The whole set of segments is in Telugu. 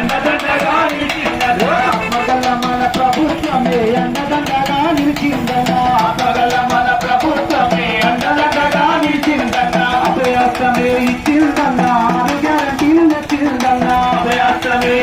అండదండగా మన ప్రభుత్వమే అండదండగా నిలిచిందనా మన ప్రభుత్వమే అండదండగా నిలిచిందన్నా అభయాస్తమే ఇచ్చిందన్నా అభయాస్తమే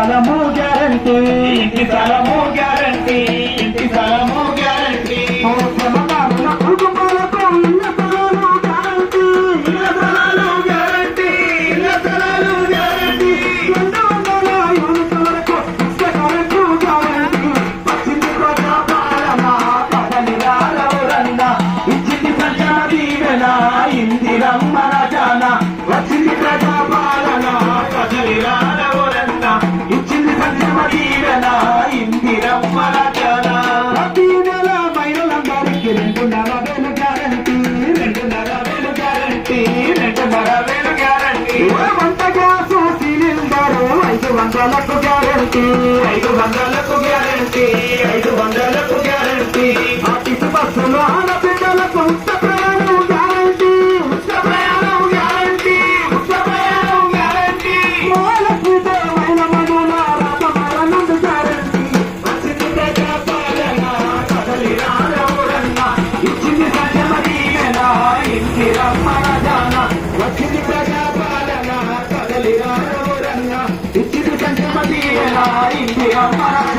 ఇంటి గ్యారంటీ ఇంటి స్థలము గ్యారంటీ వందలకు గ్యారంటీ ఐదు వందలకు గ్యారంటీ ఐదు వందలకు గ్యారంటీ ఆ పిసి బస్సులో ఆడపిల్లలకు ఉచిత ప్రయాణం గ్యారంటీ ఉచిత ప్రయాణం గ్యారంటీ ప్రయాణం గ్యారంటీ మనుల గ్యారంటీ వచ్చింది ప్రజాపాలన కదలి ఇచ్చింది వచ్చింది ప్రజాపాలన కదలి రారవురన్న